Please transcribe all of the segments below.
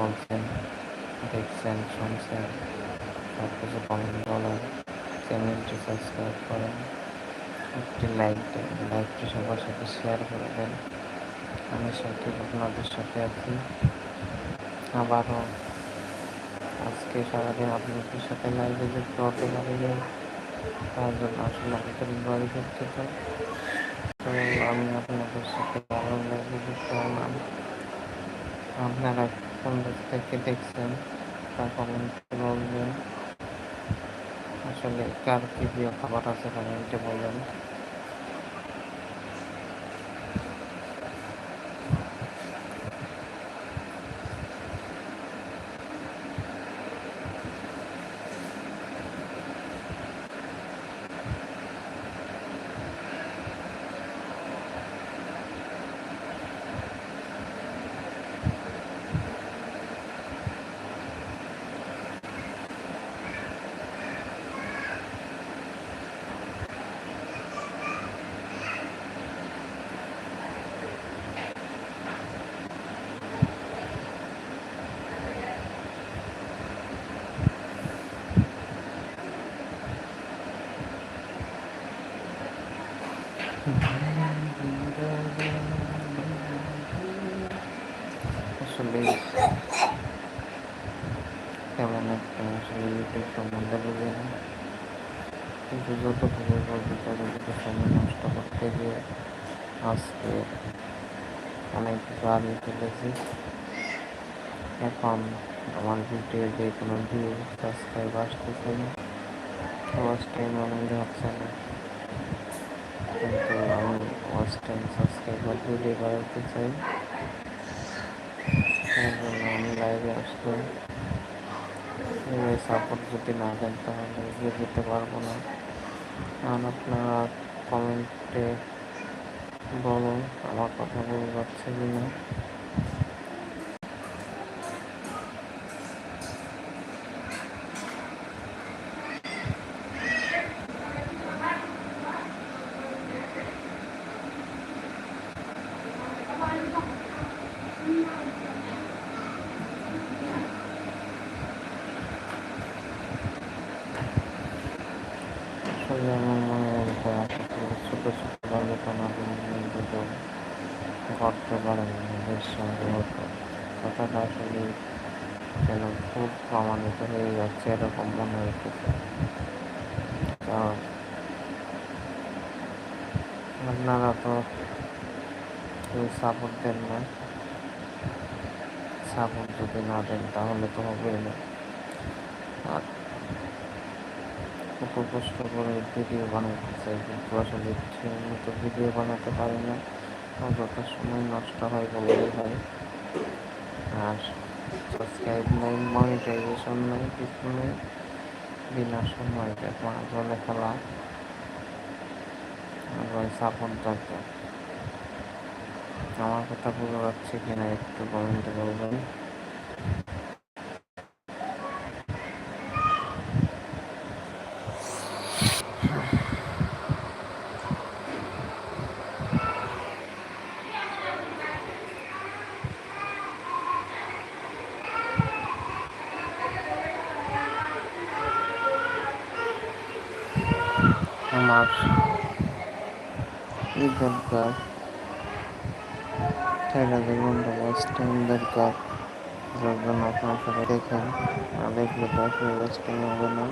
বলছেন, দেখছেন, শুনছেন। সব কিছু কমেন্ট বলেন চ্যানেলটি সাবস্ক্রাইব করেন। একটি লাইক দেন লাইকটি সবার সাথে শেয়ার করে দেন। আমি সঠিক আপনাদের সাথে আছি। আবারও আজকে সারাদিন আপনাদের সাথে লাইভে যুক্ত হতে পারিনি তার জন্য আসলে আন্তরিকভাবে দুঃখিত তো আমি আপনাদের সাথে আরও লাইভে যুক্ত হলাম। আপনারা কোন থেকে দেখছেন তা কমেন্টে বলবেন। আসলে কার কি প্রিয় খাবার আছে কমেন্টে বলবেন। আসলে তেমন একটা আসলে ইউটিউব সম্বন্ধে বুঝি না। কিন্তু যতটুকু বলতে ততটুকু সময় নষ্ট করতে গিয়ে আজকে অনেক কিছু হারিয়ে ফেলেছি এখন আমার ভিডিওতে কোনো ভিউ সাবস্ক্রাইব আসতেছে না। ওয়াচ টাইম আনন্দ হচ্ছে না। কিন্তু আমি ওয়াচ টাইম সাবস্ক্রাইবার ভিডিও বাড়াতে চাই। আমি লাইভে আসলাম সাপোর্ট যদি না দেন তাহলে এগিয়ে যেতে পারব না আর আপনারা কমেন্টে বলুন আমার কথা বলতে পারছে কি না আসলে আমার মনে হয় ছোট ছোট বালকনা দুটো করতে পারেন নিজের সঙ্গে হতো কথাটা আসলে যেন খুব প্রমাণিত হয়ে যাচ্ছে এরকম মনে হইতেছে কারণ আপনারা তো কেউ সাপোর্ট দেন না। সাপোর্ট যদি না দেন, তাহলে তো হবে না আর কত কষ্ট করে ভিডিও বানাতে চাই কিন্তু আসলে ঠিক মতো ভিডিও বানাতে পারি না। অযথা সময় নষ্ট হয় বলেই হয়। আর সাবস্ক্রাইব নাই মনিটাইজেশন নাই, কিছু নেই। বিনা সময় দেখো জলে খেলা। সাপোর্ট দরকার। আমার কথা বুঝতে পারছি কিনা একটু কমেন্টে বলবেন। আমার ই দরকার ঠেকা ঘণ্টা ওয়াচ টাইম দরকার যার জন্য আপনার সবাই দেখেন না দেখলে তো আসলে ওয়াচ টাইম হবে না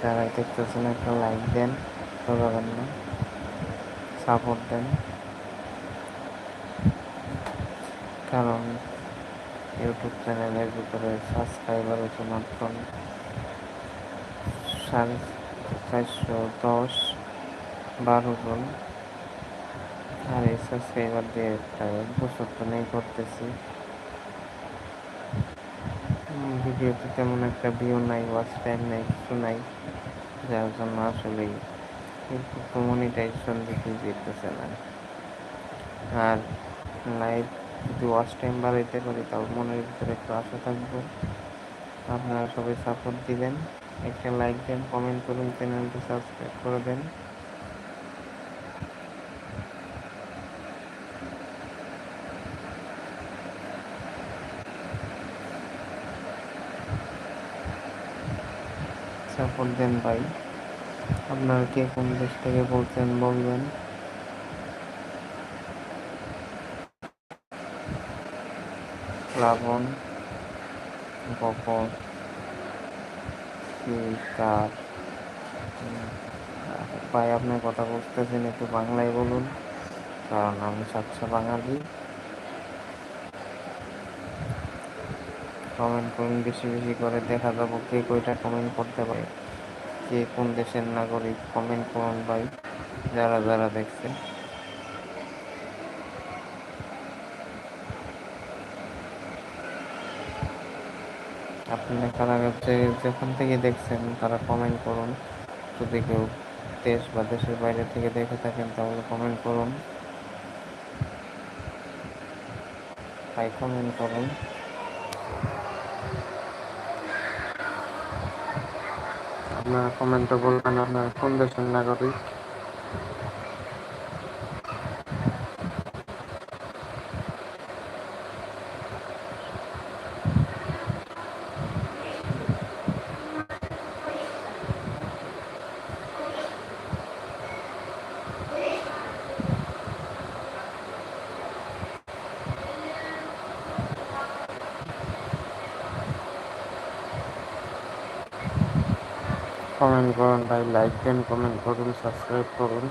যারা দেখতেছেন একটা লাইক দেন করবেন না সাপোর্ট দেন। কারণ ইউটিউব চ্যানেলের ভিতরে সাবস্ক্রাইবার হচ্ছে মাত্র সাড়ে চারশো দশ, বারো জন। আর এই সাবস্ক্রাইবার দিয়ে প্রায় এক বছর তো নেই করতেছি। ভিডিওতে তেমন একটা ভিউ নাই ওয়াচ টাইম নাই, কিছু নাই, যার জন্য আসলেই ইউটিউব তো মনিটাইজেশন দিতে যেতেছে না। আর লাইভ যদি ওয়াচ টাইম বাড়াইতে পারি, তাও মনের ভিতরে একটু আশা থাকব। আপনারা সবাই সাপোর্ট দিবেন। একটা লাইক দেন কমেন্ট করুন চ্যানেলটি সাবস্ক্রাইব করে দেন। সাপোর্ট দেন ভাই। আপনারা কে কোন দেশ থেকে বলছেন বলবেন? প্লাবন গপর কার ভাই, আপনার কথা বুঝতেছেন, একটু বাংলায় বলুন। কারণ আমি সাতশো বাঙালি। কমেন্ট করুন, বেশি বেশি করে দেখা যাব কে কইটা কমেন্ট করতে পারে, কে কোন দেশের নাগরিক কমেন্ট করুন ভাই, যারা যারা দেখছে। আপনারা কারা যে যেখান থেকে দেখছেন তারা কমেন্ট করুন, যদি কেউ দেশ বা দেশের বাইরে থেকে দেখে থাকেন তাহলে কমেন্ট করুন। তাই কমেন্ট করুন। আপনারা কমেন্টে বলবেন আপনারা কোন দেশের নাগরিক? কমেন্ট করুন ভাই। লাইক দেন কমেন্ট করুন সাবস্ক্রাইব করুন।